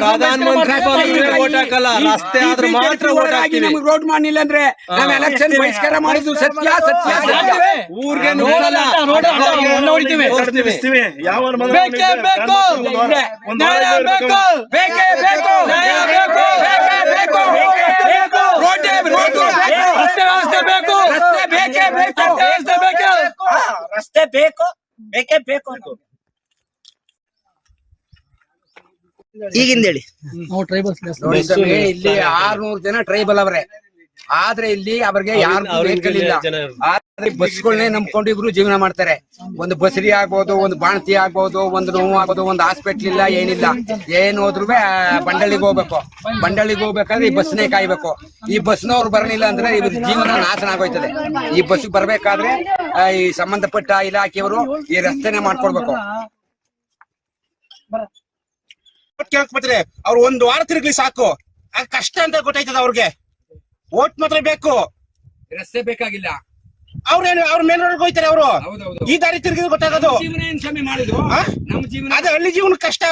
ಪ್ರಧಾನ ಮಂತ್ರಿ ಹಾಕಲ್ಲ ರಸ್ತೆ ಆದ್ರೆ ಮಾತ್ರ ನಮ್ಗೆ ರೋಡ್ ಮಾಡಿಲ್ಲ ಅಂದ್ರೆ ನಾವ್ ಎಲೆಕ್ಷನ್ ಬಹಿಷ್ಕಾರ ಮಾಡಿದ್ದು ಸತ್ಯ ಸತ್ಯ ಊರ್ಗೆ. ಬೇಕೇ ಬೇಕು? ನ್ಯಾಯ ಬೇಕು ಬೇಕೇ? ಬೇಕು ನ್ಯಾಯ ಬೇಕು? ಬೇಕೇ ಬೇಕು? ರೋಡೇ ರೋಡು ರಸ್ತೆ ವ್ಯವಸ್ಥೆ ಬೇಕು ರಸ್ತೆ ಬೇಕೇ? ಬೇಕು ರಸ್ತೆ ವ್ಯವಸ್ಥೆ ಬೇಕು? ರಸ್ತೆ ಬೇಕು? ಬೇಕೇ ಬೇಕು ಅಂತ ಈಗಿಂದ ಹೇಳಿ. ನೋಡಿ ಸ್ವಾಮಿ, ಇಲ್ಲಿ ಆರ್ನೂರು ಜನ ಟ್ರೈಬಲ್ ಅವರೇ. ಆದ್ರೆ ಇಲ್ಲಿ ಅವ್ರಿಗೆ ಯಾರು ವೆಹಿಕಲ್ ಇಲ್ಲ ಆದ್ರೆ ಬಸ್ಗಳನ್ನೇ ನಂಬ್ಕೊಂಡು ಇಬ್ರು ಜೀವನ ಮಾಡ್ತಾರೆ. ಒಂದು ಬಸರಿ ಆಗ್ಬೋದು ಒಂದು ಬಾಣತಿ ಆಗ್ಬೋದು ಒಂದು ನೋವು ಆಗ್ಬೋದು ಒಂದು ಹಾಸ್ಪಿಟ್ಲ್ ಇಲ್ಲ ಏನಿಲ್ಲ. ಏನ್ ಹೋದ್ರು ಬಂಡಳಿಗೆ ಹೋಗ್ಬೇಕು. ಬಂಡಳಿಗೆ ಹೋಗ್ಬೇಕಾದ್ರೆ ಈ ಬಸ್ನೇ ಕಾಯ್ಬೇಕು. ಈ ಬಸ್ನವ್ರು ಬರಲಿಲ್ಲ ಅಂದ್ರೆ ಇವ್ರ ಜೀವನ ನಾಶನ ಆಗೋಯ್ತದೆ. ಈ ಬಸ್ ಬರ್ಬೇಕಾದ್ರೆ ಆ, ಈ ಸಂಬಂಧಪಟ್ಟ ಇಲಾಖೆಯವರು ಈ ರಸ್ತೆನೆ ಮಾಡ್ಕೊಡ್ಬೇಕು. ಕೇಳಕ್ ಬರ್ತಾರೆ ಅವ್ರು ಒಂದ್ ವಾರ ತಿರುಗ್ಲಿ ಸಾಕು. ಆ ಕಷ್ಟ ಅಂತ ಗೊತ್ತಾಯ್ತದ ಅವ್ರಿಗೆ. ಓಟ್ ಮಾತ್ರ ಬೇಕು. ರಸ್ತೆ ಬೇಕಾಗಿಲ್ಲ. ಅವ್ರೇನು ಅವ್ರ ಮೇಲ್ನೊಳಗೆ ಹೋಯ್ತಾರೆ ಅವರು. ಈ ದಾರಿ ತಿರುಗಿದ್ರೆ ಗೊತ್ತಾಗೋದು. ಜೀವನ ಏನ್ ಸ್ವಾಮಿ ಮಾಡಿದ್ರು? ನಮ್ ಜೀವನ ಅದೇ ಹಳ್ಳಿ ಜೀವನ ಕಷ್ಟ.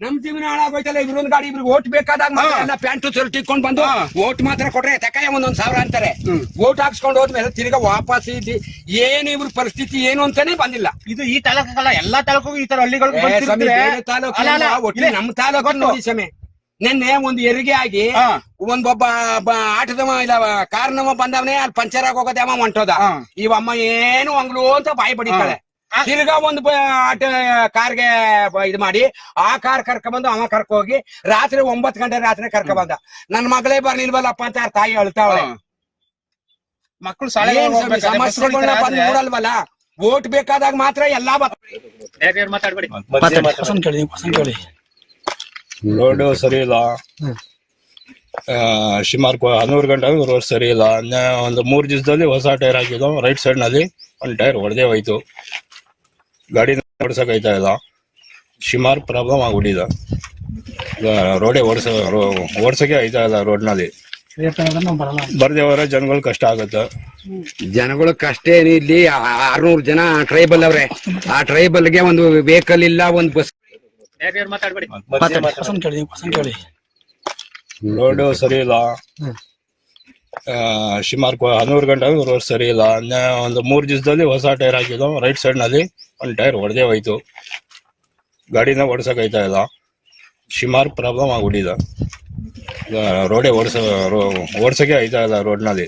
ನಮ್ ಜೀವನ ಹಾಳಾಗೋಯ್ತಲ್ಲ ಇವ್ರೊಂದ್ ಗಾಡಿ ಇವ್ರಿಗೆ ಓಟ್ ಬೇಕಾದಾಗ ಮಾತ್ರ. ಎಲ್ಲ ಪ್ಯಾಂಟು ಶರ್ಟ್ ಇಟ್ಕೊಂಡ್ ಬಂದು. ಓಟ್ ಮಾತ್ರ ಕೊಟ್ರೆ ತಕಾಯ ಒಂದೊಂದ್ ಸಾವಿರ ಅಂತಾರೆ ಓಟ್ ಹಾಕ್ಸ್ಕೊಂಡು ಹೋದ್ಮೇಲೆ ತಿರ್ಗಾ ವಾಪಸ್ ಇದ್ದಿ ಏನ್ ಇವ್ರ ಪರಿಸ್ಥಿತಿ ಏನು ಅಂತಾನೆ ಬಂದಿಲ್ಲ ಇದು ಈ ತಾಲೂಕಲ್ಲ ಎಲ್ಲಾ ತಾಲೂಕು ಈ ತರ ಹಳ್ಳಿಗಳು ನಮ್ ತಾಲೂಕು. ನೋಡಿ ಸ್ವಾಮಿ ನಿನ್ನೆ ಒಂದು ಹೆರಿಗೆ ಆಗಿ. ಒಂದೊಬ್ಬ ಆಟದವ ಇಲ್ಲ ಕಾರ್ನವ ಬಂದವನೇ ಅಲ್ಲಿ ಪಂಚರ್ ಆಗಿ ಹೋಗೋದೇ ಅವ ಹೊಂಟೋದ. ಇವಮ್ಮ ಏನು ಅಂಗ್ಲು ಅಂತ ಬಾಯಿ ಬಡಿತಾಳೆ. ತಿರ್ಗಾ ಒಂದು ಕಾರ್ಗೆ ಇದು ಮಾಡಿ ಆ ಕಾರ್ ಕರ್ಕ ಬಂದು ಅವ ಕರ್ಕ ಹೋಗಿ ರಾತ್ರಿ ಒಂಬತ್ತು ಗಂಟೆ ರಾತ್ರಿ ಕರ್ಕ ಬಂದ. ನನ್ ಮಗಳೇ ಬರ್ಲಿಲ್ವಲ್ಲಪ್ಪ ಅಂತ ಅವ್ರ ತಾಯಿ ಅಳ್ತಾವಳೆ. ಮಕ್ಕಳು ಶಾಲೆಗೆ ಏನ್ ಸ್ವಾಮಿ, ಹೋಗ್ಬೇಕಾದ್ರೆ ಸಮಸ್ಯೆಗಳ್ನ ಬಸ್ಗಳು ಈ ತರ ಬಂದ್ ಆದ್ರೆ- ನೋಡಲ್ವಲ್ಲ? ಓಟ್ ಬೇಕಾದಾಗ ಮಾತ್ರ ಎಲ್ಲಾ ಮಾತಾಡ್ಬೇಡಿ. ರೋಡು ಸರಿ ಇಲ್ಲ. ಸುಮಾರು ಹನ್ನೂರು ಗಂಟೆ ರೋಡ್ ಸರಿ ಇಲ್ಲ. ಒಂದು ಮೂರು ದಿವಸದಲ್ಲಿ ಹೊಸ ಟೈರ್ ಹಾಕಿದ್ದು ರೈಟ್ ಸೈಡ್ನಲ್ಲಿ ಒಂದು ಟೈರ್ ಹೊಡೆದೇ ಹೋಯ್ತು. ಗಾಡಿ ಓಡಿಸೋಕೈತಾ ಇಲ್ಲ. ಸುಮಾರು ಪ್ರಾಬ್ಲಮ್ ಆಗ್ಬಿಟ್ಟಿದೆ. ರೋಡೆ ರೋಡೇ ಓಡಿಸ ಓಡ್ಸೋಕೆ ಐತಾ ಇಲ್ಲ ರೋಡ್ನಲ್ಲಿ. ಬರ್ದೇ ಹೋದ್ರೆ ಜನಗಳು ಕಷ್ಟ ಆಗುತ್ತೆ. ಜನಗಳ ಕಷ್ಟ ಏನು ಇಲ್ಲಿ ಆರ್ನೂರು ಜನ ಟ್ರೈಬಲ್ ಅವ್ರೆ. ಆ ಟ್ರೈಬಲ್ಗೆ ಒಂದು ವೆಹಿಕಲ್ ಇಲ್ಲ ಒಂದು ಬಸ್ ರೋಡು ಸರಿ ಇಲ್ಲ. ಸುಮಾರು ಹನ್ನೂರು ಗಂಟೆ ರೋಡ್ ಸರಿ ಇಲ್ಲ. ಒಂದು ಮೂರು ದಿವಸದಲ್ಲಿ ಹೊಸ ಟೈರ್ ಹಾಕಿದ್ದು ರೈಟ್ ಸೈಡ್ನಲ್ಲಿ ಒಂದು ಟೈರ್ ಹೊಡೆದೇ ಹೋಯ್ತು. ಗಾಡಿನ ಓಡಿಸೋಕೈತಾ ಇಲ್ಲ. ಸುಮಾರು ಪ್ರಾಬ್ಲಮ್ ಆಗ್ಬಿಟ್ಟಿದೆ. ರೋಡೇ ಓಡಿಸ ಓಡ್ಸೋಕೆ ಐತಾ ಇಲ್ಲ ರೋಡ್ನಲ್ಲಿ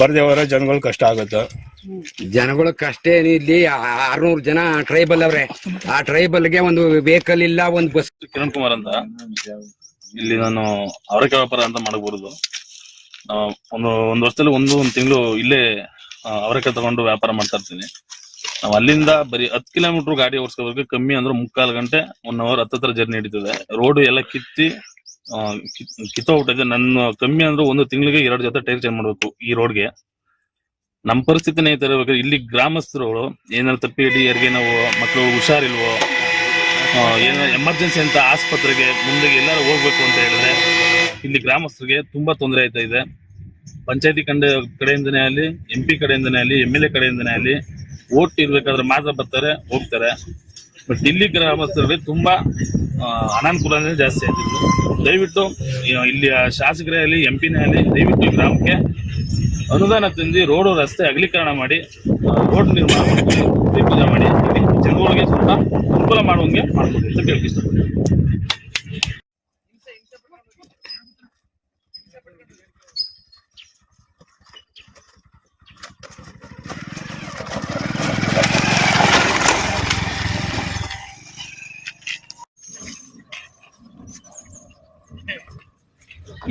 ಬರ್ದೇ ಹೋದ್ರೆ ಜನಗಳು ಕಷ್ಟ ಆಗುತ್ತೆ. ಜನಗಳ ಕಷ್ಟ ಏನು ಇಲ್ಲಿ? ಆರ್ನೂರು ಜನ ಟ್ರೈಬಲ್ ಅವ್ರೆ. ಆ ಟ್ರೈಬಲ್ಗೆ ಒಂದು ವೆಹಿಕಲ್ ಇಲ್ಲ ಒಂದು ಬಸ್ ಕಿರಣ್ ಕುಮಾರ್ ಅಂತ. ಇಲ್ಲಿ ನಾನು ಅವರಕ್ಕೆ ವ್ಯಾಪಾರ ಅಂತ ಮಾಡಬಹುದು ಒಂದು ಒಂದು ವರ್ಷದಲ್ಲಿ ಒಂದು ಒಂದು ತಿಂಗಳು ಇಲ್ಲೇ ಅವರಕ್ಕೆ ತಗೊಂಡು ವ್ಯಾಪಾರ ಮಾಡ್ತಾ ಇರ್ತೀನಿ. ನಾವು ಅಲ್ಲಿಂದ ಬರೀ ಹತ್ತು ಕಿಲೋಮೀಟರ್ ಗಾಡಿ ಓಡಿಸ್ಕೋಬೇಕು ಕಮ್ಮಿ ಅಂದ್ರೆ ಮುಕ್ಕಾಲು ಗಂಟೆ ಒನ್ ಅವರ್ ಹತ್ತತ್ರ ಜರ್ನಿ ಹಿಡಿತದೆ. ರೋಡ್ ಎಲ್ಲ ಕಿತ್ತಿ ಕಿತ್ತೋಗ್ಬಿಟ್ಟಿದೆ ನನ್ನ ಕಮ್ಮಿ ಅಂದ್ರೆ ಒಂದು ತಿಂಗಳಿಗೆ ಎರಡು ಜೊತೆ ಟೈರ್ ಚೇಂಜ್ ಮಾಡಬೇಕು ಈ ರೋಡ್ಗೆ ನಮ್ಮ ಪರಿಸ್ಥಿತಿನೇ ಈ ತರ ಇಲ್ಲಿ ಗ್ರಾಮಸ್ಥರು ಏನಾದ್ರು ತಪ್ಪಿ ಹಿಡಿ ಯಾರಿಗೆ ನಾವು ಮಕ್ಕಳು ಹುಷಾರಿಲ್ವೋ ಏನಾದ್ರು ಏನೋ ಎಮರ್ಜೆನ್ಸಿ ಅಂತ ಆಸ್ಪತ್ರೆಗೆ ಮುಂದೆ ಎಲ್ಲರೂ ಹೋಗ್ಬೇಕು ಅಂತ ಹೇಳಿದ್ರೆ ಇಲ್ಲಿ ಗ್ರಾಮಸ್ಥರಿಗೆ ತುಂಬಾ ತೊಂದರೆ ಆಯ್ತಾ ಇದೆ. ಪಂಚಾಯತಿ ಕಂಡ ಕಡೆಯಿಂದನೇ ಆಗಲಿ ಎಂ ಪಿ ಕಡೆಯಿಂದನೇ ಆಗಲಿ ಎಂ ಎಲ್ ಎ ಕಡೆಯಿಂದನೇ ಆಗಲಿ ಓಟ್ ಇರ್ಬೇಕಾದ್ರೆ ಮಾತ್ರ ಬರ್ತಾರೆ, ಹೋಗ್ತಾರೆ. ಬಟ್ ಇಲ್ಲಿ ಗ್ರಾಮಸ್ಥರಿಗೆ ತುಂಬಾ ಅನಾನುಕೂಲ ಅನಾನುಕೂಲನೇ ಜಾಸ್ತಿ ಆಯ್ತಿತ್ತು ದಯವಿಟ್ಟು ಇಲ್ಲಿ ಶಾಸಕರೇ ಆಗಲಿ ಎಂ ಪಿನೇ ಆಗಲಿ, ದಯವಿಟ್ಟು ಗ್ರಾಮಕ್ಕೆ ಅನುದಾನ ತಂದು ರೋಡು ರಸ್ತೆ ಅಗಲೀಕರಣ ಮಾಡಿ ರೋಡ್ ನಿರ್ಮಾಣ ಮಾಡಿ ಪೂಜೆ ಮಾಡಿ ಜನಗಳಿಗೆ ಸ್ವಲ್ಪ ಅನುಕೂಲ ಮಾಡುವಂಗೆ ಮಾಡ್ಕೊಡಿ ಅಂತ ಕೇಳಕ್ಕೆ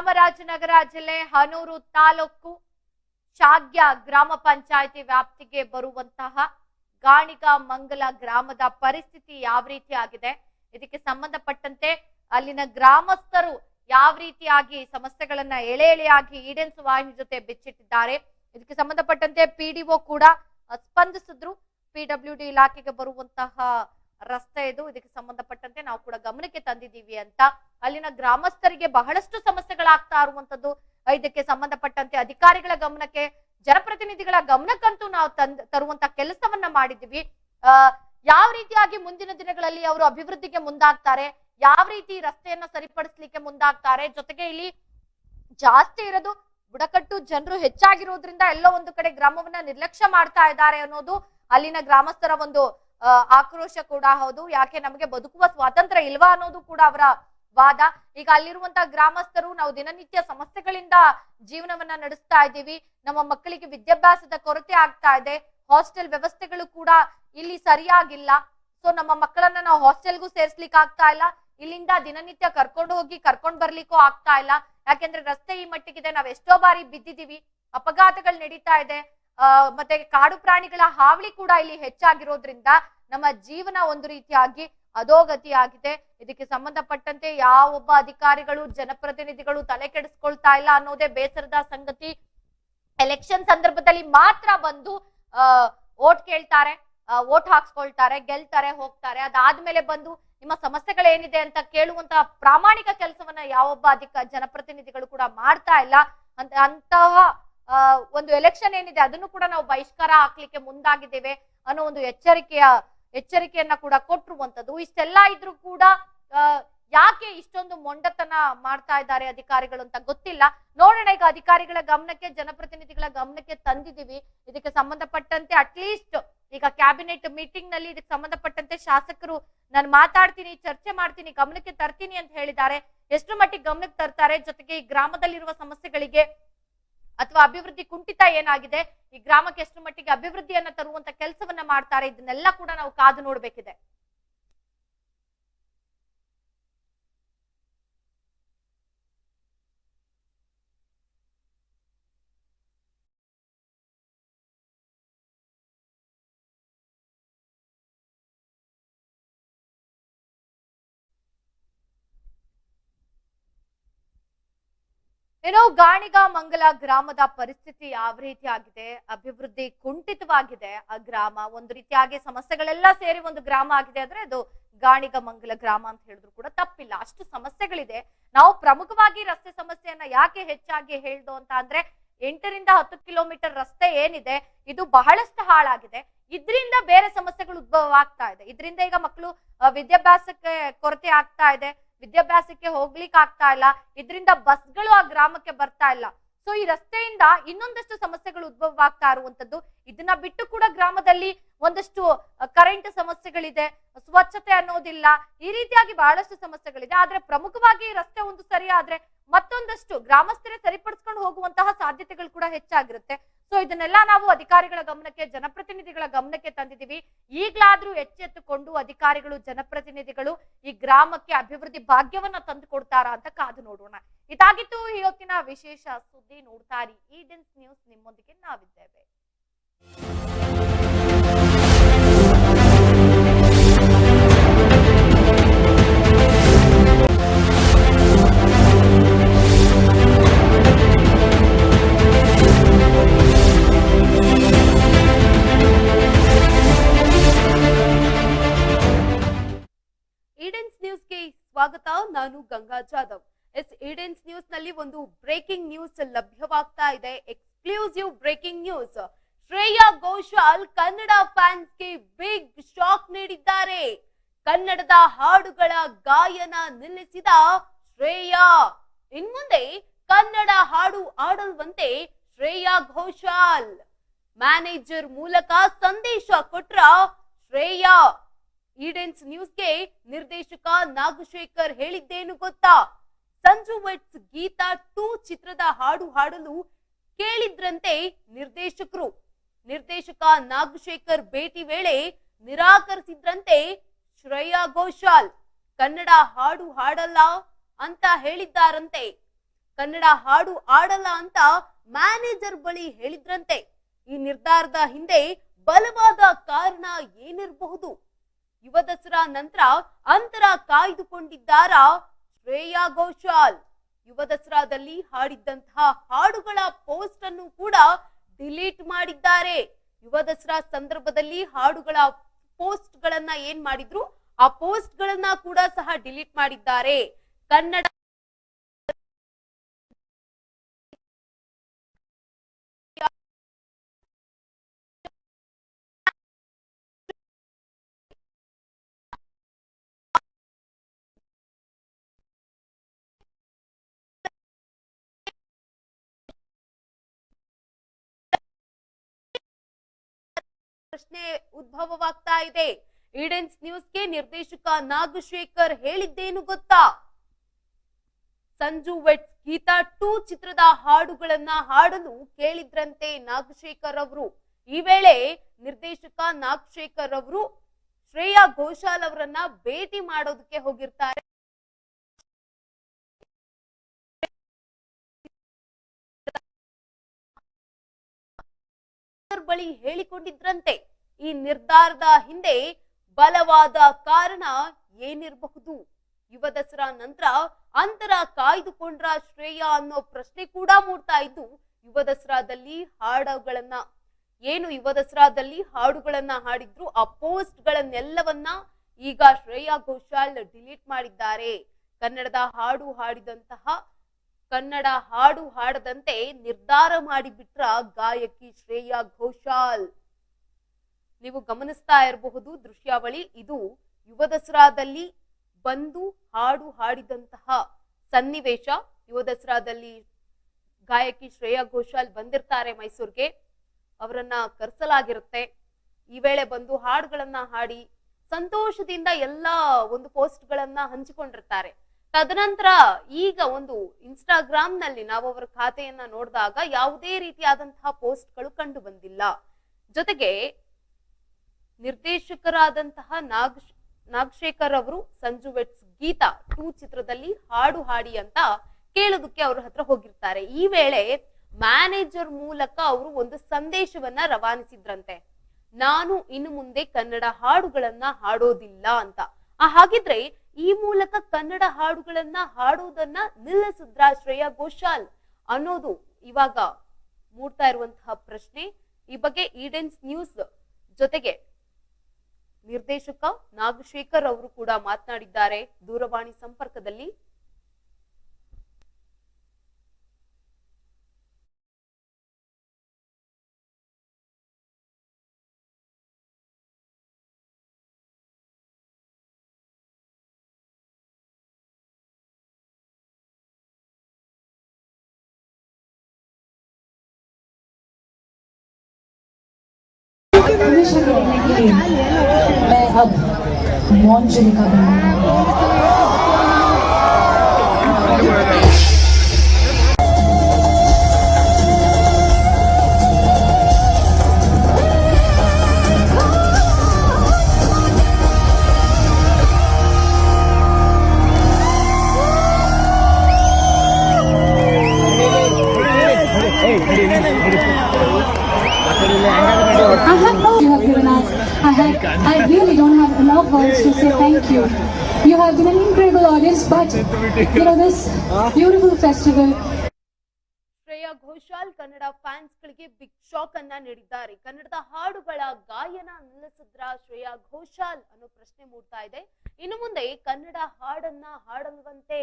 ಚಾಮರಾಜನಗರ ಜಿಲ್ಲೆ ಹನೂರು ತಾಲೂಕು ಶಾಗ್ಯ ಗ್ರಾಮ ಪಂಚಾಯಿತಿ ವ್ಯಾಪ್ತಿಗೆ ಬರುವಂತಹ ಗಾಣಿಗ ಮಂಗಲ ಗ್ರಾಮದ ಪರಿಸ್ಥಿತಿ ಯಾವ ರೀತಿ ಆಗಿದೆ? ಇದಕ್ಕೆ ಸಂಬಂಧಪಟ್ಟಂತೆ ಅಲ್ಲಿನ ಗ್ರಾಮಸ್ಥರು ಯಾವ ರೀತಿಯಾಗಿ ಸಮಸ್ಯೆಗಳನ್ನ ಎಳೆ ಎಳೆಯಾಗಿ ಈಡೇನ್ಸ್ ವಾಹಿನಿ ಜೊತೆ ಬಿಚ್ಚಿಟ್ಟಿದ್ದಾರೆ. ಇದಕ್ಕೆ ಸಂಬಂಧಪಟ್ಟಂತೆ ಪಿಡಿಒ ಕೂಡ ಸ್ಪಂದಿಸಿದ್ರು. ಪಿಡಬ್ಲ್ಯೂ ಡಿ ಇಲಾಖೆಗೆ ಬರುವಂತಹ ರಸ್ತೆ ಇದು, ಇದಕ್ಕೆ ಸಂಬಂಧಪಟ್ಟಂತೆ ನಾವು ಕೂಡ ಗಮನಕ್ಕೆ ತಂದಿದ್ದೀವಿ ಅಂತ ಅಲ್ಲಿನ ಗ್ರಾಮಸ್ಥರಿಗೆ ಬಹಳಷ್ಟು ಸಮಸ್ಯೆಗಳಾಗ್ತಾ ಇರುವಂತದ್ದು ಇದಕ್ಕೆ ಸಂಬಂಧಪಟ್ಟಂತೆ ಅಧಿಕಾರಿಗಳ ಗಮನಕ್ಕೆ, ಜನಪ್ರತಿನಿಧಿಗಳ ಗಮನಕ್ಕಂತೂ ನಾವು ತಂದ್ ತರುವಂತ ಕೆಲಸವನ್ನ ಮಾಡಿದ್ದೀವಿ. ಆ, ಯಾವ ರೀತಿಯಾಗಿ ಮುಂದಿನ ದಿನಗಳಲ್ಲಿ ಅವರು ಅಭಿವೃದ್ಧಿಗೆ ಮುಂದಾಗ್ತಾರೆ, ಯಾವ ರೀತಿ ರಸ್ತೆಯನ್ನ ಸರಿಪಡಿಸ್ಲಿಕ್ಕೆ ಮುಂದಾಗ್ತಾರೆ, ಜೊತೆಗೆ ಇಲ್ಲಿ ಜಾಸ್ತಿ ಇರೋದು ಬುಡಕಟ್ಟು ಜನರು ಹೆಚ್ಚಾಗಿರೋದ್ರಿಂದ ಎಲ್ಲೋ ಒಂದು ಕಡೆ ಗ್ರಾಮವನ್ನ ನಿರ್ಲಕ್ಷ್ಯ ಮಾಡ್ತಾ ಇದ್ದಾರೆ ಅನ್ನೋದು ಅಲ್ಲಿನ ಗ್ರಾಮಸ್ಥರ ಒಂದು ಆಕ್ರೋಶ ಕೂಡ ಹೌದು, ಯಾಕೆ ನಮಗೆ ಬದುಕುವ ಸ್ವಾತಂತ್ರ್ಯ ಇಲ್ವಾ ಅನ್ನೋದು ಕೂಡ ಅವರ ವಾದ. ಈಗ ಅಲ್ಲಿರುವಂತಹ ಗ್ರಾಮಸ್ಥರು ನಾವು ದಿನನಿತ್ಯ ಸಮಸ್ಯೆಗಳಿಂದ ಜೀವನವನ್ನ ನಡೆಸ್ತಾ ಇದ್ದೀವಿ. ನಮ್ಮ ಮಕ್ಕಳಿಗೆ ವಿದ್ಯಾಭ್ಯಾಸದ ಕೊರತೆ ಆಗ್ತಾ ಇದೆ. ಹಾಸ್ಟೆಲ್ ವ್ಯವಸ್ಥೆಗಳು ಕೂಡ ಇಲ್ಲಿ ಸರಿಯಾಗಿಲ್ಲ. ಸೊ ನಮ್ಮ ಮಕ್ಕಳನ್ನ ನಾವು ಹಾಸ್ಟೆಲ್ಗೂ ಸೇರ್ಸ್ಲಿಕ್ಕೆ ಆಗ್ತಾ ಇಲ್ಲ. ಇಲ್ಲಿಂದ ದಿನನಿತ್ಯ ಕರ್ಕೊಂಡು ಹೋಗಿ, ಕರ್ಕೊಂಡ್ ಬರ್ಲಿಕ್ಕೂ ಆಗ್ತಾ ಇಲ್ಲ. ಯಾಕೆಂದ್ರೆ ರಸ್ತೆ ಈ ಮಟ್ಟಿಗಿದೆ. ನಾವ್ ಎಷ್ಟೋ ಬಾರಿ ಬಿದ್ದಿದೀವಿ ಅಪಘಾತಗಳು ನಡೀತಾ ಇದೆ. ಮತ್ತೆ ಕಾಡು ಪ್ರಾಣಿಗಳ ಹಾವಳಿ ಕೂಡ ಇಲ್ಲಿ ಹೆಚ್ಚಾಗಿರೋದ್ರಿಂದ ನಮ್ಮ ಜೀವನ ಒಂದು ರೀತಿಯಾಗಿ ಅಧೋಗತಿ ಆಗಿದೆ ಇದಕ್ಕೆ ಸಂಬಂಧಪಟ್ಟಂತೆ ಯಾವೊಬ್ಬ ಅಧಿಕಾರಿಗಳು, ಜನಪ್ರತಿನಿಧಿಗಳು ತಲೆ ಕೆಡಿಸ್ಕೊಳ್ತಾ ಇಲ್ಲ ಅನ್ನೋದೇ ಬೇಸರದ ಸಂಗತಿ. ಎಲೆಕ್ಷನ್ ಸಂದರ್ಭದಲ್ಲಿ ಮಾತ್ರ ಬಂದು ಓಟ್ ಕೇಳ್ತಾರೆ ಓಟ್ ಹಾಕ್ಸ್ಕೊಳ್ತಾರೆ, ಗೆಲ್ತಾರೆ, ಹೋಗ್ತಾರೆ. ಅದಾದ್ಮೇಲೆ ಬಂದು ನಿಮ್ಮ ಸಮಸ್ಯೆಗಳೇನಿದೆ ಅಂತ ಕೇಳುವಂತ ಪ್ರಾಮಾಣಿಕ ಕೆಲಸವನ್ನ ಯಾವೊಬ್ಬ ಅಧಿಕ, ಜನಪ್ರತಿನಿಧಿಗಳು ಕೂಡ ಮಾಡ್ತಾ ಇಲ್ಲ. ಅಂತ, ಅಂತಹ ಒಂದು ಎಲೆಕ್ಷನ್ ಏನಿದೆ ಅದನ್ನು ಕೂಡ ನಾವು ಬಹಿಷ್ಕಾರ ಹಾಕ್ಲಿಕ್ಕೆ ಮುಂದಾಗಿದ್ದೇವೆ ಅನ್ನೋ ಒಂದು ಎಚ್ಚರಿಕೆಯ, ಎಚ್ಚರಿಕೆಯನ್ನ ಕೂಡ ಕೊಟ್ಟಿರುವಂತದ್ದು ಇಷ್ಟೆಲ್ಲ ಇದ್ರೂ ಕೂಡ ಯಾಕೆ ಇಷ್ಟೊಂದು ಮೊಂಡತನ ಮಾಡ್ತಾ ಇದ್ದಾರೆ ಅಧಿಕಾರಿಗಳು ಅಂತ ಗೊತ್ತಿಲ್ಲ. ನೋಡೋಣ, ಈಗ ಅಧಿಕಾರಿಗಳ ಗಮನಕ್ಕೆ, ಜನಪ್ರತಿನಿಧಿಗಳ ಗಮನಕ್ಕೆ ತಂದಿದ್ದೀವಿ. ಇದಕ್ಕೆ ಸಂಬಂಧಪಟ್ಟಂತೆ ಅಟ್ಲೀಸ್ಟ್ ಈಗ ಕ್ಯಾಬಿನೆಟ್ ಮೀಟಿಂಗ್ನಲ್ಲಿ ಇದಕ್ಕೆ ಸಂಬಂಧಪಟ್ಟಂತೆ ಶಾಸಕರು ನಾನು ಮಾತಾಡ್ತೀನಿ, ಚರ್ಚೆ ಮಾಡ್ತೀನಿ, ಗಮನಕ್ಕೆ ತರ್ತೀನಿ ಅಂತ ಹೇಳಿದ್ದಾರೆ. ಎಷ್ಟು ಮಟ್ಟಿಗೆ ಗಮನಕ್ಕೆ ತರ್ತಾರೆ? ಜೊತೆಗೆ ಈ ಗ್ರಾಮದಲ್ಲಿರುವ ಸಮಸ್ಯೆಗಳಿಗೆ ಅಥವಾ ಅಭಿವೃದ್ಧಿ ಕುಂಠಿತ ಏನಾಗಿದೆ? ಈ ಗ್ರಾಮಕ್ಕೆ ಎಷ್ಟು ಮಟ್ಟಿಗೆ ಅಭಿವೃದ್ಧಿಯನ್ನ ತರುವಂತ ಕೆಲಸವನ್ನ ಮಾಡ್ತಾರೆ, ಇದನ್ನೆಲ್ಲ ಕೂಡ ನಾವು ಕಾದು ನೋಡ್ಬೇಕಿದೆ. ಏನೋ ಗಾಣಿಗ ಮಂಗಲ ಗ್ರಾಮದ ಪರಿಸ್ಥಿತಿ ಯಾವ ರೀತಿ ಆಗಿದೆ ಅಭಿವೃದ್ಧಿ ಕುಂಠಿತವಾಗಿದೆ, ಆ ಗ್ರಾಮ ಒಂದು ರೀತಿಯಾಗಿ ಸಮಸ್ಯೆಗಳೆಲ್ಲ ಸೇರಿ ಒಂದು ಗ್ರಾಮ ಆಗಿದೆ ಅಂದ್ರೆ ಅದು ಗಾಣಿಗ ಮಂಗಲ ಗ್ರಾಮ ಅಂತ ಹೇಳಿದ್ರು ಕೂಡ ತಪ್ಪಿಲ್ಲ. ಅಷ್ಟು ಸಮಸ್ಯೆಗಳಿದೆ. ನಾವು ಪ್ರಮುಖವಾಗಿ ರಸ್ತೆ ಸಮಸ್ಯೆಯನ್ನ ಯಾಕೆ ಹೆಚ್ಚಾಗಿ ಹೇಳ್ದು ಅಂತ ಅಂದ್ರೆ ಎಂಟರಿಂದ ಹತ್ತು ಕಿಲೋಮೀಟರ್ ರಸ್ತೆ ಏನಿದೆ, ಇದು ಬಹಳಷ್ಟು ಹಾಳಾಗಿದೆ. ಇದರಿಂದ ಬೇರೆ ಸಮಸ್ಯೆಗಳು ಉದ್ಭವ ಆಗ್ತಾ ಇದೆ. ಇದರಿಂದ ಈಗ ಮಕ್ಕಳು ವಿದ್ಯಾಭ್ಯಾಸಕ್ಕೆ ಕೊರತೆ ಆಗ್ತಾ ಇದೆ. ವಿದ್ಯಾಭ್ಯಾಸಕ್ಕೆ ಹೋಗ್ಲಿಕ್ಕೆ ಆಗ್ತಾ ಇಲ್ಲ. ಇದರಿಂದ ಬಸ್ಗಳು ಆ ಗ್ರಾಮಕ್ಕೆ ಬರ್ತಾ ಇಲ್ಲ. ಸೊ ಈ ರಸ್ತೆಯಿಂದ ಇನ್ನೊಂದಷ್ಟು ಸಮಸ್ಯೆಗಳು ಉದ್ಭವವಾಗ್ತಾ ಇರುವಂತದ್ದು ಇದನ್ನ ಬಿಟ್ಟು ಕೂಡ ಗ್ರಾಮದಲ್ಲಿ ಒಂದಷ್ಟು ಕರೆಂಟ್ ಸಮಸ್ಯೆಗಳಿದೆ. ಸ್ವಚ್ಛತೆ ಅನ್ನೋದಿಲ್ಲ. ಈ ರೀತಿಯಾಗಿ ಬಹಳಷ್ಟು ಸಮಸ್ಯೆಗಳಿದೆ. ಆದ್ರೆ ಪ್ರಮುಖವಾಗಿ ರಸ್ತೆ ಒಂದು ಸರಿ ಆದ್ರೆ ಮತ್ತೊಂದಷ್ಟು ಗ್ರಾಮಸ್ಥರೇ ಸರಿಪಡಿಸ್ಕೊಂಡು ಹೋಗುವಂತಹ ಸಾಧ್ಯತೆಗಳು ಕೂಡ ಹೆಚ್ಚಾಗಿರುತ್ತೆ. ಸೊ ಇದನ್ನೆಲ್ಲ ನಾವು ಅಧಿಕಾರಿಗಳ ಗಮನಕ್ಕೆ, ಜನಪ್ರತಿನಿಧಿಗಳ ಗಮನಕ್ಕೆ ತಂದಿದ್ದೀವಿ. ಈಗ್ಲಾದ್ರೂ ಎಚ್ಚೆತ್ತುಕೊಂಡು ಅಧಿಕಾರಿಗಳು, ಜನಪ್ರತಿನಿಧಿಗಳು ಈ ಗ್ರಾಮಕ್ಕೆ ಅಭಿವೃದ್ಧಿ ಭಾಗ್ಯವನ್ನ ತಂದು ಕೊಡ್ತಾರಾ ಅಂತ ಕಾದು ನೋಡೋಣ. ಇದಾಗಿತ್ತು ಇವತ್ತಿನ ವಿಶೇಷ ಸುದ್ದಿ ನೋಡ್ತಾರಿ ಈಡೆನ್ಸ್ ನ್ಯೂಸ್ ನಿಮ್ಮೊಂದಿಗೆ ನಾವಿದ್ದೇವೆ. ಈಡೆನ್ಸ್ ನ್ಯೂಸ್ಗೆ ಸ್ವಾಗತ. ನಾನು ಗಂಗಾ ಜಾಧವ್. ಎಸ್ ಈಡೆನ್ಸ್ ನ್ಯೂಸ್ನಲ್ಲಿ ಒಂದು ಬ್ರೇಕಿಂಗ್ ನ್ಯೂಸ್ ಲಭ್ಯವಾಗ್ತಾ ಇದೆ. Exclusive breaking news Shreya Ghoshal Kannada ಫ್ಯಾನ್ಸ್ಗೆ big shock ನೀಡಿದ್ದಾರೆ. ಕನ್ನಡದ ಹಾಡುಗಳ ಗಾಯನ ನಿಲ್ಲಿಸಿದ ಶ್ರೇಯಾ. ಇನ್ಮುಂದೆ ಕನ್ನಡ ಹಾಡು ಆಡಲ್ವಂತೆ ಶ್ರೇಯಾ ಘೋಷಾಲ್. ಮ್ಯಾನೇಜರ್ ಮೂಲಕ ಸಂದೇಶ ಕೊಟ್ರ ಶ್ರೇಯಾ. ಈಡೆನ್ಸ್ ನ್ಯೂಸ್ಗೆ ನಿರ್ದೇಶಕ ನಾಗಶೇಖರ್ ಹೇಳಿದ್ದೇನು ಗೊತ್ತಾ? ಸಂಜು ವೆಟ್ಸ್ ಗೀತಾ ಟೂ ಚಿತ್ರದ ಹಾಡು ಹಾಡಲು ಕೇಳಿದ್ರಂತೆ ನಿರ್ದೇಶಕರು. ನಿರ್ದೇಶಕ ನಾಗಶೇಖರ್ ಭೇಟಿ ವೇಳೆ ನಿರಾಕರಿಸಿದ್ರಂತೆ ಶ್ರೇಯಾ ಘೋಷಾಲ್. ಕನ್ನಡ ಹಾಡು ಹಾಡಲ್ಲ ಅಂತ ಹೇಳಿದ್ದಾರಂತೆ. ಕನ್ನಡ ಹಾಡು ಆಡಲ್ಲ ಅಂತ ಮ್ಯಾನೇಜರ್ ಬಳಿ ಹೇಳಿದ್ರಂತೆ. ಈ ನಿರ್ಧಾರದ ಹಿಂದೆ ಬಲವಾದ ಕಾರಣ ಏನಿರಬಹುದು? ಯುವ ದಸರಾ ನಂತರ ಅಂತರ ಕಾಯ್ದುಕೊಂಡಿದ್ದಾರ ಶ್ರೇಯಾ ಘೋಷಾಲ್. ಯುವ ದಸರಾದಲ್ಲಿ ಹಾಡಿದ್ದಂತಹ ಹಾಡುಗಳ ಪೋಸ್ಟ್ ಅನ್ನು ಕೂಡ ಡಿಲೀಟ್ ಮಾಡಿದ್ದಾರೆ. ಯುವ ದಸರಾ ಸಂದರ್ಭದಲ್ಲಿ ಹಾಡುಗಳ ಪೋಸ್ಟ್ ಗಳನ್ನ ಏನ್ ಮಾಡಿದ್ರು ಆ ಪೋಸ್ಟ್ ಗಳನ್ನ ಕೂಡ ಸಹ ಡಿಲೀಟ್ ಮಾಡಿದ್ದಾರೆ. ಕನ್ನಡ ಪ್ರಶ್ನೆ ಉದ್ಭವವಾಗ್ತಾ ಇದೆ. ಈಡೆನ್ಸ್ ನ್ಯೂಸ್ಗೆ ನಿರ್ದೇಶಕ ನಾಗಶೇಖರ್ ಹೇಳಿದ್ದೇನು ಗೊತ್ತಾ? ಸಂಜು ವೆಟ್ಸ್ ಗೀತಾ ಟೂ ಚಿತ್ರದ ಹಾಡುಗಳನ್ನ ಹಾಡಲು ಕೇಳಿದ್ರಂತೆ ನಾಗಶೇಖರ್ ಅವರು. ಈ ವೇಳೆ ನಿರ್ದೇಶಕ ನಾಗಶೇಖರ್ ಅವರು ಶ್ರೇಯಾ ಘೋಷಾಲ್ ಅವರನ್ನ ಭೇಟಿ ಮಾಡೋದಕ್ಕೆ ಹೋಗಿರ್ತಾರೆ. ಬಳಿ ಹೇಳಿಕೊಂಡಿದ್ರಂತೆ. ಈ ನಿರ್ಧಾರದ ಹಿಂದೆ ಬಲವಾದ ಕಾರಣ ಏನಿರಬಹುದು? ಯುವ ದಸರಾ ನಂತರ ಅಂತರ ಕಾಯ್ದುಕೊಂಡ್ರ ಶ್ರೇಯ ಅನ್ನೋ ಪ್ರಶ್ನೆ ಕೂಡ ಮೂಡ್ತಾ ಇದ್ದು, ಯುವ ದಸರಾದಲ್ಲಿ ಹಾಡುಗಳನ್ನ, ಏನು ಯುವ ದಸರಾದಲ್ಲಿ ಹಾಡುಗಳನ್ನ ಹಾಡಿದ್ರು, ಆ ಪೋಸ್ಟ್ ಗಳನ್ನೆಲ್ಲವನ್ನ ಈಗ ಶ್ರೇಯಾ ಘೋಷಾಲ್ ಡಿಲೀಟ್ ಮಾಡಿದ್ದಾರೆ. ಕನ್ನಡದ ಹಾಡು ಹಾಡಿದಂತಹ ಕನ್ನಡ ಹಾಡು ಹಾಡದಂತೆ ನಿರ್ಧಾರ ಮಾಡಿಬಿಟ್ರ ಗಾಯಕಿ ಶ್ರೇಯಾ ಘೋಷಾಲ್. ನೀವು ಗಮನಿಸ್ತಾ ಇರಬಹುದು ದೃಶ್ಯಾವಳಿ, ಇದು ಯುವ ದಸರಾದಲ್ಲಿ ಬಂದು ಹಾಡು ಹಾಡಿದಂತಹ ಸನ್ನಿವೇಶ. ಯುವ ದಸರಾದಲ್ಲಿ ಗಾಯಕಿ ಶ್ರೇಯಾ ಘೋಷಾಲ್ ಬಂದಿರ್ತಾರೆ ಮೈಸೂರಿಗೆ. ಅವರನ್ನ ಕರೆಸಲಾಗಿರುತ್ತೆ. ಈ ವೇಳೆ ಬಂದು ಹಾಡುಗಳನ್ನ ಹಾಡಿ ಸಂತೋಷದಿಂದ ಎಲ್ಲಾ ಒಂದು ಪೋಸ್ಟ್ಗಳನ್ನ ಹಂಚಿಕೊಂಡಿರ್ತಾರೆ. ತದನಂತರ ಈಗ ಒಂದು ಇನ್ಸ್ಟಾಗ್ರಾಮ್ನಲ್ಲಿ ನಾವು ಅವರ ಖಾತೆಯನ್ನ ನೋಡಿದಾಗ ಯಾವುದೇ ರೀತಿಯಾದಂತಹ ಪೋಸ್ಟ್ಗಳು ಕಂಡು ಬಂದಿಲ್ಲ ಜೊತೆಗೆ ನಿರ್ದೇಶಕರಾದಂತಹ ನಾಗ್ ನಾಗಶೇಖರ್ ಅವರು, ಸಂಜು ವೆಟ್ಸ್ ಗೀತಾ ಟೂ ಚಿತ್ರದಲ್ಲಿ ಹಾಡು ಹಾಡಿ ಅಂತ ಕೇಳೋದಕ್ಕೆ ಅವ್ರ ಹತ್ರ ಹೋಗಿರ್ತಾರೆ. ಈ ವೇಳೆ ಮ್ಯಾನೇಜರ್ ಮೂಲಕ ಅವರು ಒಂದು ಸಂದೇಶವನ್ನ ರವಾನಿಸಿದ್ರಂತೆ. ನಾನು ಇನ್ನು ಮುಂದೆ ಕನ್ನಡ ಹಾಡುಗಳನ್ನ ಹಾಡೋದಿಲ್ಲ ಅಂತ. ಹಾಗಿದ್ರೆ ಈ ಮೂಲಕ ಕನ್ನಡ ಹಾಡುಗಳನ್ನ ಹಾಡುವುದನ್ನ ನಿಲ್ಲಿಸಿದ್ರ ಶ್ರೇಯಾ ಘೋಷಾಲ್ ಅನ್ನೋದು ಇವಾಗ ಮೂಡ್ತಾ ಇರುವಂತಹ ಪ್ರಶ್ನೆ. ಈ ಬಗ್ಗೆ ಈಡೆನ್ಸ್ ನ್ಯೂಸ್ ಜೊತೆಗೆ ನಿರ್ದೇಶಕ ನಾಗಶೇಖರ್ ಅವರು ಕೂಡ ಮಾತನಾಡಿದ್ದಾರೆ. ದೂರವಾಣಿ ಸಂಪರ್ಕದಲ್ಲಿ मैं अब मौन चुनिका बन you. Have been an incredible audience, but you know this beautiful festival. Shreya Ghoshal Kannada fans ಗಳಿಗೆ ಬಿಗ್ ಶಾಕ್ ಅನ್ನ ನೀಡಿದ್ದಾರೆ. ಕನ್ನಡದ ಹಾಡುಗಳ ಗಾಯನ ನಿಲ್ಲಿಸಿದ್ರ ಶ್ರೇಯಾ ಘೋಷಾಲ್ ಅನ್ನೋ ಪ್ರಶ್ನೆ ಮೂಡ್ತಾ ಇದೆ. ಇನ್ನು ಮುಂದೆ ಕನ್ನಡ ಹಾಡನ್ನ ಹಾಡಲ್ವಂತೆ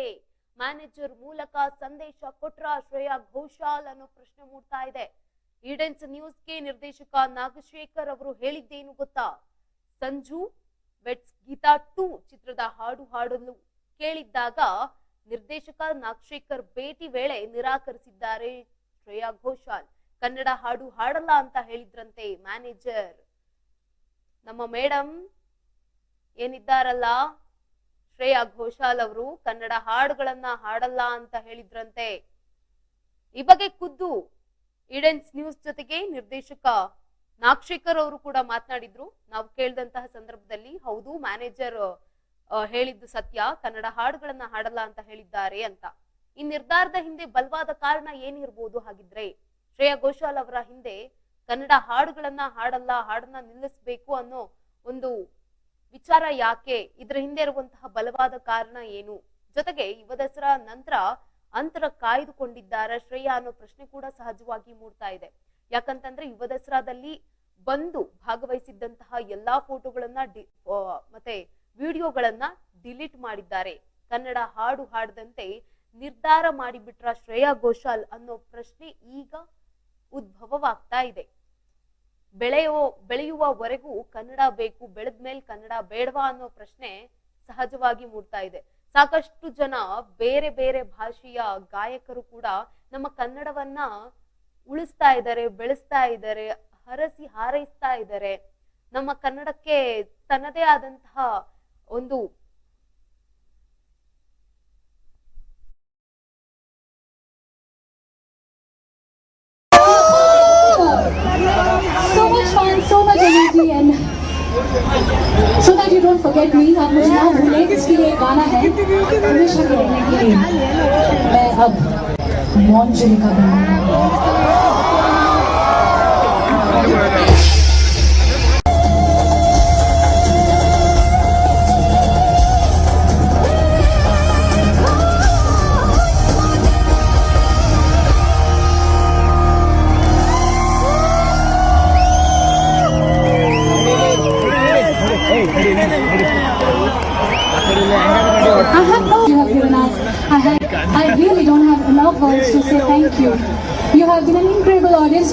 ಮ್ಯಾನೇಜರ್ ಮೂಲಕ ಸಂದೇಶ ಕೊಟ್ರ ಶ್ರೇಯಾ ಘೋಷಾಲ್ ಅನ್ನೋ ಪ್ರಶ್ನೆ ಮೂಡ್ತಾ ಇದೆ. ಈಡೆನ್ಸ್ ನ್ಯೂಸ್ಗೆ ನಿರ್ದೇಶಕ ನಾಗಶೇಖರ್ ಅವರು ಹೇಳಿದ್ದೇನು ಗೊತ್ತಾ? ಸಂಜು ವೆಟ್ಸ್ ಗೀತಾ ಟೂ ಚಿತ್ರದ ಹಾಡು ಹಾಡಲು ಕೇಳಿದ್ದಾಗ ನಿರ್ದೇಶಕ ನಾಗಶೇಖರ್ ಭೇಟಿ ವೇಳೆ ನಿರಾಕರಿಸಿದ್ದಾರೆ ಶ್ರೇಯಾ ಘೋಷಾಲ್. ಕನ್ನಡ ಹಾಡು ಹಾಡಲ್ಲ ಅಂತ ಹೇಳಿದ್ರಂತೆ ಮ್ಯಾನೇಜರ್. ನಮ್ಮ ಮೇಡಮ್ ಏನಿದ್ದಾರಲ್ಲ? ಶ್ರೇಯಾ ಘೋಷಾಲ್ ಅವರು ಕನ್ನಡ ಹಾಡುಗಳನ್ನ ಹಾಡಲ್ಲ ಅಂತ ಹೇಳಿದ್ರಂತೆ. ಈ ಬಗ್ಗೆ ಖುದ್ದು, ಈಡೆನ್ಸ್ ನ್ಯೂಸ್ ಜೊತೆಗೆ ನಿರ್ದೇಶಕ ನಾಗಶೇಖರ್ ಅವರು ಕೂಡ ಮಾತನಾಡಿದ್ರು. ನಾವು ಕೇಳಿದಂತಹ ಸಂದರ್ಭದಲ್ಲಿ, ಹೌದು, ಮ್ಯಾನೇಜರ್ ಹೇಳಿದ್ದು ಸತ್ಯ. ಕನ್ನಡ ಹಾಡುಗಳನ್ನ ಹಾಡಲ್ಲ ಅಂತ ಹೇಳಿದ್ದಾರೆ ಅಂತ. ಈ ನಿರ್ಧಾರದ ಹಿಂದೆ ಬಲವಾದ ಕಾರಣ ಏನಿರ್ಬೋದು ಹಾಗಿದ್ರೆ, ಶ್ರೇಯಾ ಘೋಷಾಲ್ ಅವರ ಹಿಂದೆ ಕನ್ನಡ ಹಾಡುಗಳನ್ನ ಹಾಡಲ್ಲ, ಹಾಡನ್ನ ನಿಲ್ಲಿಸ್ಬೇಕು ಅನ್ನೋ ಒಂದು ವಿಚಾರ ಯಾಕೆ? ಇದ್ರ ಹಿಂದೆ ಇರುವಂತಹ ಬಲವಾದ ಕಾರಣ ಏನು? ಜೊತೆಗೆ ಯುವ ದಸರಾ ನಂತರ ಅಂತರ ಕಾಯ್ದುಕೊಂಡಿದ್ದಾರ ಶ್ರೇಯಾ ಅನ್ನೋ ಪ್ರಶ್ನೆ ಕೂಡ ಸಹಜವಾಗಿ ಮೂಡ್ತಾ ಇದೆ. ಯಾಕಂತಂದ್ರೆ ಯುವ ದಸರಾದಲ್ಲಿ ಬಂದು ಭಾಗವಹಿಸಿದ್ದಂತಹ ಎಲ್ಲಾ ಫೋಟೋಗಳನ್ನ ಡಿ- ಮತ್ತೆ ವಿಡಿಯೋಗಳನ್ನ ಡಿಲೀಟ್ ಮಾಡಿದ್ದಾರೆ. ಕನ್ನಡ ಹಾಡು ಹಾಡದಂತೆ ನಿರ್ಧಾರ ಮಾಡಿಬಿಟ್ರ ಶ್ರೇಯಾ ಘೋಷಾಲ್ ಅನ್ನೋ ಪ್ರಶ್ನೆ ಈಗ ಉದ್ಭವವಾಗ್ತಾ ಇದೆ. ಬೆಳೆಯೋ, ಬೆಳೆಯುವವರೆಗೂ ಕನ್ನಡ ಬೇಕು ಬೆಳೆದ್ಮೇಲೆ ಕನ್ನಡ ಬೇಡವಾ ಅನ್ನೋ ಪ್ರಶ್ನೆ ಸಹಜವಾಗಿ ಮೂಡ್ತಾ ಇದೆ. ಸಾಕಷ್ಟು ಜನ ಬೇರೆ ಬೇರೆ ಭಾಷೆಯ ಗಾಯಕರು ಕೂಡ ನಮ್ಮ ಕನ್ನಡವನ್ನ ಉಳಿಸ್ತಾ ಇದ್ದಾರೆ ಬೆಳೆಸ್ತಾ ಇದ್ದಾರೆ ಹರಸಿ ಹಾರೈಸ್ತಾ ಇದ್ದಾರೆ ನಮ್ಮ ಕನ್ನಡಕ್ಕೆ ತನ್ನದೇ ಆದಂತಹ ಒಂದು So much fun, so much energy and so that you don't forget me आप मुझे ना भूलें इसके लिए एक गाना है हमेशा के रहने के लिए मैं अब 원줄이거든요.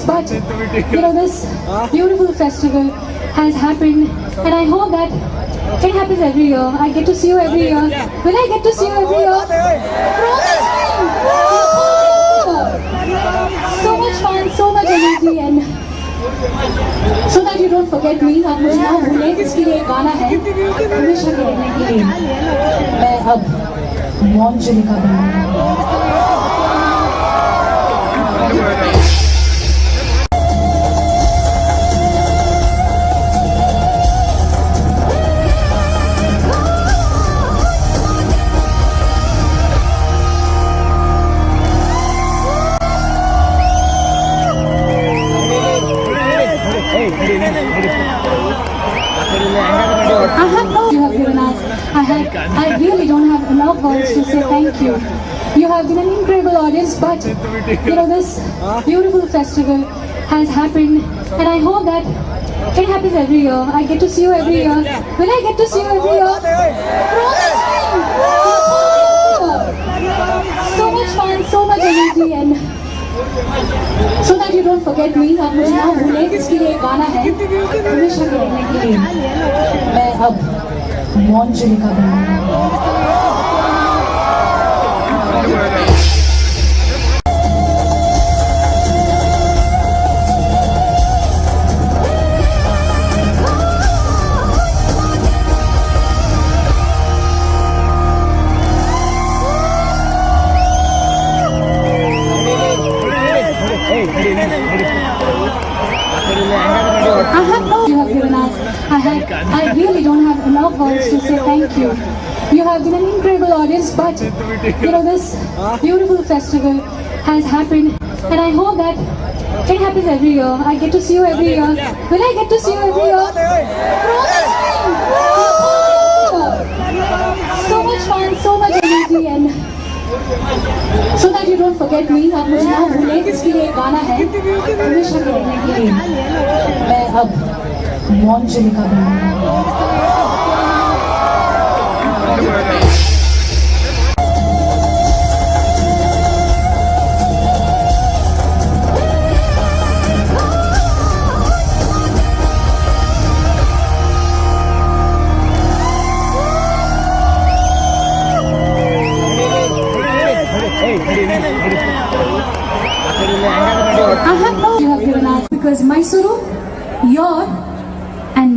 but you know this beautiful festival has happened, and I hope that it happens every year. I get to see you every year. Will I get to see you every year? Promise me. So much fun, so much energy, and so that you don't forget me आप मुझे ना भूलें इसके लिए एक गाना है हमेशा के रहने के लिए मैं अब मौन का गाना have enough words to say thank you. You have been an incredible audience, but you know this beautiful festival has happened, and I hope that it happens every year. I get to see you every year. Will I get to see you every year? Promise me. So much fun, so much energy, and so that you don't forget me आप मुझे ना भूलें इसके लिए एक गाना है हमेशा के रहने के लिए मैं अब मौन का गाना but you know this beautiful festival has happened, and I hope that it happens every year. I get to see you every year. Will I get to see you every year? Promise me. So much fun, so much energy, and so that you don't forget me आप मुझे ना भूलें इसके लिए एक गाना है हमेशा के रहने के लिए मैं अब मौन का गाना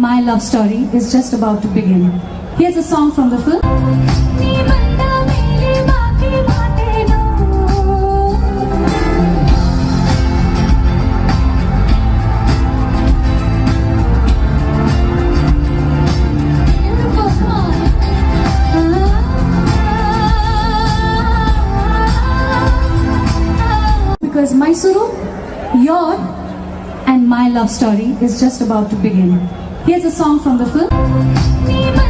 my love story is just about to begin. Here's a song from the film. Because Mysuru, your and my love story is just about to begin. Here's a song from the film.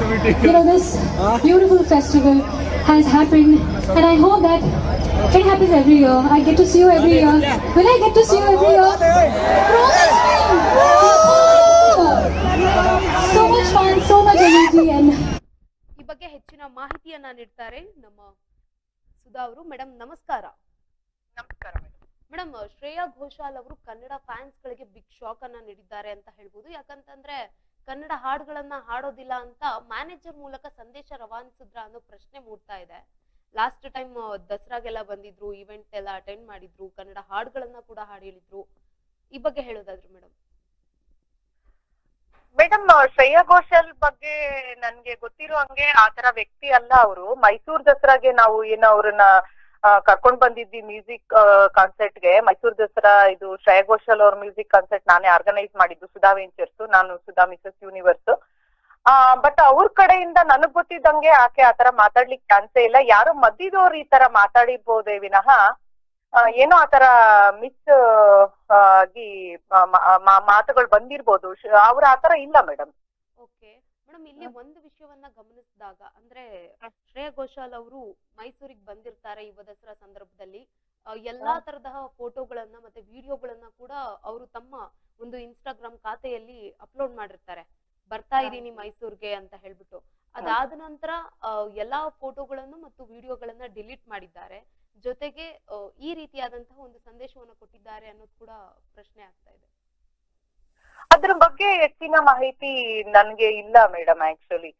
You know this beautiful festival has happened, and I hope that it happens every year. I get to see you every year. Will I get to see you every year? Promise me. So much fun, so much energy, and ಈ ಬಗ್ಗೆ ಹೆಚ್ಚಿನ ಮಾಹಿತಿಯನ್ನ ನೀಡ್ತಾರೆ ನಮ್ಮ ಸುಧಾ ಅವರು madam ನಮಸ್ಕಾರ ನಮಸ್ಕಾರ madam Shreya Ghoshal ಅವರು ಕನ್ನಡ ಫ್ಯಾನ್ಸ್ ಗಳಿಗೆ ಬಿಗ್ ಶಾಕ್ ಅನ್ನ ನೀಡಿದ್ದಾರೆ ಅಂತ ಹೇಳ್ಬೋದು ಯಾಕಂತಂದ್ರೆ ಕನ್ನಡ ಹಾಡುಗಳನ್ನ ಹಾಡೋದಿಲ್ಲ ಅಂತ ಮ್ಯಾನೇಜರ್ ಮೂಲಕ ಸಂದೇಶ ರವಾನಿಸಿದ್ರ ಅನ್ನೋ ಪ್ರಶ್ನೆ ಮೂಡ್ತಾ ಇದೆ. ಲಾಸ್ಟ್ ಟೈಮ್ ದಸರಾಗೆಲ್ಲ ಬಂದಿದ್ರು ಇವೆಂಟ್ ಎಲ್ಲ ಅಟೆಂಡ್ ಮಾಡಿದ್ರು, ಕನ್ನಡ ಹಾಡುಗಳನ್ನ ಕೂಡ ಹಾಡಿ ಹೇಳಿದ್ರು. ಈ ಬಗ್ಗೆ ಹೇಳೋದಾದ್ರೆ ಮೇಡಮ್ ಮೇಡಮ್ ಶ್ರೇಯಾ ಘೋಷಾಲ್ ಬಗ್ಗೆ ನನ್ಗೆ ಗೊತ್ತಿರೋ ಹಂಗೆ ಆತರ ವ್ಯಕ್ತಿ ಅಲ್ಲ ಅವರು. ಮೈಸೂರ್ ದಸರಾಗೆ ನಾವು ಏನು ಅವ್ರನ್ನ ಕರ್ಕೊಂಡ್ ಬಂದಿದ್ವಿ ಮ್ಯೂಸಿಕ್ ಕಾನ್ಸರ್ಟ್ಗೆ. ಮೈಸೂರ್ ದಸರಾ ಇದು ಶ್ರೇಯಾ ಘೋಷಾಲ್ ಅವ್ರ ಮ್ಯೂಸಿಕ್ ಕಾನ್ಸರ್ಟ್ ನಾನೇ ಆರ್ಗನೈಸ್ ಮಾಡಿದ್ದು. ಸುಧಾ ವೆಂಚರ್ಸ್ ನಾನು ಸುಧಾ ಮಿಸಸ್ ಯೂನಿವರ್ಸ್ ಆ ಬಟ್ ಅವ್ರ ಕಡೆಯಿಂದ ನನಗ್ ಗೊತ್ತಿದ್ದಂಗೆ ಆಕೆ ಆತರ ಮಾತಾಡ್ಲಿಕ್ಕೆ ಚಾನ್ಸೇ ಇಲ್ಲ. ಯಾರು ಮದ್ದಿದವ್ರು ಈ ತರ ಮಾತಾಡಿರ್ಬೋದೇ ವಿನಃ ಏನೋ ಆತರ ಮಿಸ್ ಆಗಿ ಮಾತುಗಳು ಬಂದಿರ್ಬೋದು. ಅವ್ರ ಆತರ ಇಲ್ಲ ಮೇಡಮ್. ಮೇಡಮ್ ಇಲ್ಲಿ ಒಂದು ವಿಷಯವನ್ನ ಗಮನಿಸಿದಾಗ ಅಂದ್ರೆ ಶ್ರೇಯಾ ಘೋಷಾಲ್ ಅವರು ಮೈಸೂರಿಗೆ ಬಂದಿರ್ತಾರೆ ಈ ದಸರಾ ಸಂದರ್ಭದಲ್ಲಿ. ಎಲ್ಲಾ ತರದ ಫೋಟೋಗಳನ್ನ ಮತ್ತೆ ವಿಡಿಯೋಗಳನ್ನ ಕೂಡ ಅವರು ತಮ್ಮ ಒಂದು ಇನ್ಸ್ಟಾಗ್ರಾಮ್ ಖಾತೆಯಲ್ಲಿ ಅಪ್ಲೋಡ್ ಮಾಡಿರ್ತಾರೆ. ಬರ್ತಾ ಇದೀನಿ ಮೈಸೂರ್ಗೆ ಅಂತ ಹೇಳ್ಬಿಟ್ಟು. ಅದಾದ ನಂತರ ಎಲ್ಲಾ ಫೋಟೋಗಳನ್ನು ಮತ್ತು ವಿಡಿಯೋಗಳನ್ನ ಡಿಲೀಟ್ ಮಾಡಿದ್ದಾರೆ. ಜೊತೆಗೆ ಈ ರೀತಿಯಾದಂತಹ ಒಂದು ಸಂದೇಶವನ್ನ ಕೊಟ್ಟಿದ್ದಾರೆ ಅನ್ನೋದು ಕೂಡ ಪ್ರಶ್ನೆ ಆಗ್ತಾ ಇದೆ. ಅದ್ರ ಬಗ್ಗೆ ಹೆಚ್ಚಿನ ಮಾಹಿತಿ ನನ್ಗೆ ಇಲ್ಲ ಮೇಡಮ್ ಆಕ್ಚುಲಿ